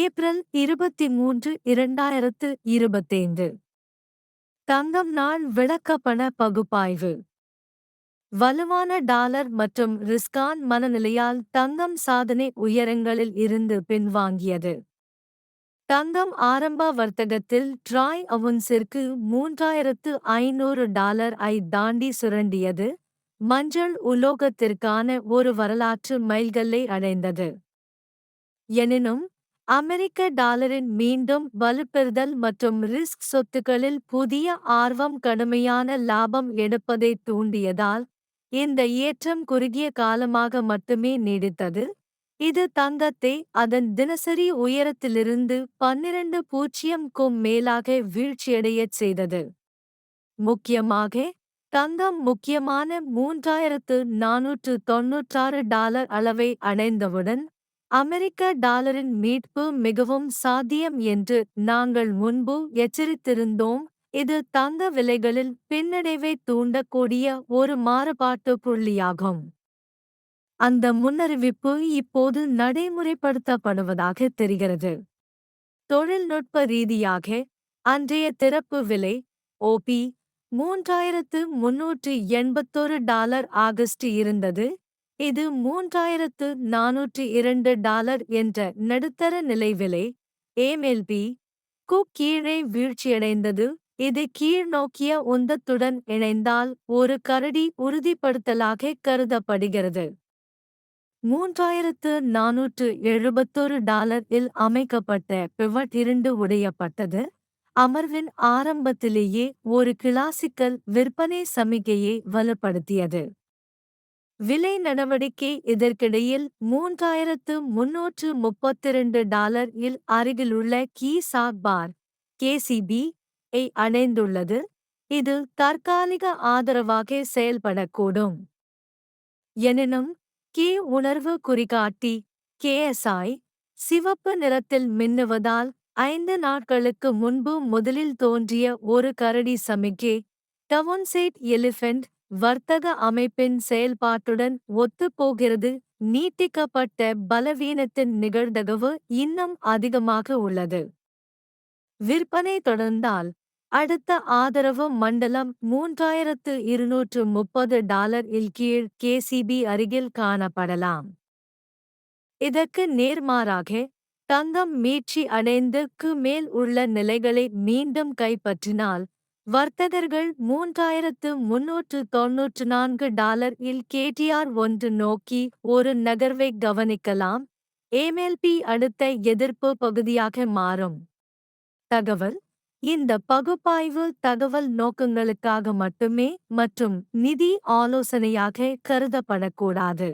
April இருபத்தி மூன்று இரண்டாயிரத்து இருபத்தைந்து. தங்கம் நாள் விளக்கப்பண பகுப்பாய்வு. வலுவான டாலர் மற்றும் ரிஸ்கான் மனநிலையால் தங்கம் சாதனை உயரங்களில் இருந்து பின்வாங்கியது. தங்கம் ஆரம்ப வர்த்தகத்தில் ட்ராய் அவுன்ஸிற்கு மூன்றாயிரத்து ஐநூறு டாலர் ஐ தாண்டி சுரண்டியது. மஞ்சள் உலோகத்திற்கான ஒரு வரலாற்று மைல்கல்லை அடைந்தது. எனினும் அமெரிக்க டாலரின் மீண்டும் வலுப்பெறுதல் மற்றும் ரிஸ்க் சொத்துக்களில் புதிய ஆர்வம் கடுமையான லாபம் எடுப்பதை தூண்டியதால் இந்த ஏற்றம் குறுகிய காலமாக மட்டுமே நீடித்தது. இது தங்கத்தை அதன் தினசரி உயரத்திலிருந்து பன்னிரண்டு பூஜ்ஜியம்க்கும் மேலாக வீழ்ச்சியடையச் செய்தது. முக்கியமாக தங்கம் முக்கியமான மூன்றாயிரத்து நானூற்று தொன்னூற்றாறு டாலர் அளவை அடைந்தவுடன் அமெரிக்க டாலரின் மீட்பு மிகவும் சாத்தியம் என்று நாங்கள் முன்பு எச்சரித்திருந்தோம். இது தங்க விலைகளில் பின்னடைவை தூண்டக்கூடிய ஒரு மாறுபாட்டு புள்ளியாகும். அந்த முன்னறிவிப்பு இப்போது நடைமுறைப்படுத்தப்படுவதாக தெரிகிறது. தொழில்நுட்ப ரீதியாக அன்றைய திறப்பு விலை ஓபி மூன்றாயிரத்து முன்னூற்று எண்பத்தொரு டாலர் ஆகஸ்ட் இருந்தது. இது மூன்றாயிரத்து நானூற்று இரண்டு டாலர் என்ற நடுத்தர நிலை விலை. ஏமெல்பி கு கீழே வீழ்ச்சியடைந்தது. இது கீழ்நோக்கிய உந்தத்துடன் இணைந்தால் ஒரு கரடி உறுதிப்படுத்தலாக கருதப்படுகிறது. மூன்றாயிரத்து நானூற்று எழுபத்தொரு டாலர் இல் அமைக்கப்பட்ட பிவட் இரண்டு உடையப்பட்டது. அமர்வின் ஆரம்பத்திலேயே ஒரு கிளாசிக்கல் விற்பனை சமிகையை வலுப்படுத்தியது. விலை நடவடிக்கை இதற்கிடையில் மூன்றாயிரத்து முன்னூற்று முப்பத்திரண்டு டாலர் இல் அருகிலுள்ள கீ சாக் பார் கேசிபி ஐ அடைந்துள்ளது. இது தற்காலிக ஆதரவாக செயல்படக்கூடும். எனினும் கே உணர்வு குறிகாட்டி கேஎஸ்ஐ சிவப்பு நிறத்தில் மின்னுவதால் ஐந்து நாட்களுக்கு முன்பு முதலில் தோன்றிய ஒரு கரடி சமிக்கை டவுன்சைட் எலிஃபென்ட் வர்த்தக அமைப்பின் செயல்பாட்டுடன் ஒத்துப்போகிறது. நீட்டிக்கப்பட்ட பலவீனத்தின் நிகழ்தகவு இன்னும் அதிகமாக உள்ளது. விற்பனை தொடர்ந்தால் அடுத்த ஆதரவு மண்டலம் மூன்றாயிரத்து இருநூற்று முப்பது டாலர் இல் கீழ் கேசிபி அருகில் காணப்படலாம். இதற்கு நேர்மாறாக தங்கம் மீட்சி அடைந்துக்கு மேல் உள்ள நிலைகளை மீண்டும் கைப்பற்றினால் வர்த்தகர்கள் மூன்றாயிரத்து முன்னூற்று தொன்னூற்று நான்கு டாலர் இல் கேடிஆர் ஒன்று நோக்கி ஒரு நகர்வை கவனிக்கலாம். ஏமெல்பி அடுத்த எதிர்ப்பு பகுதியாக மாறும். தகவல் இந்த பகுப்பாய்வு தகவல் நோக்கங்களுக்காக மட்டுமே மற்றும் நிதி ஆலோசனையாக கருதப்படக்கூடாது.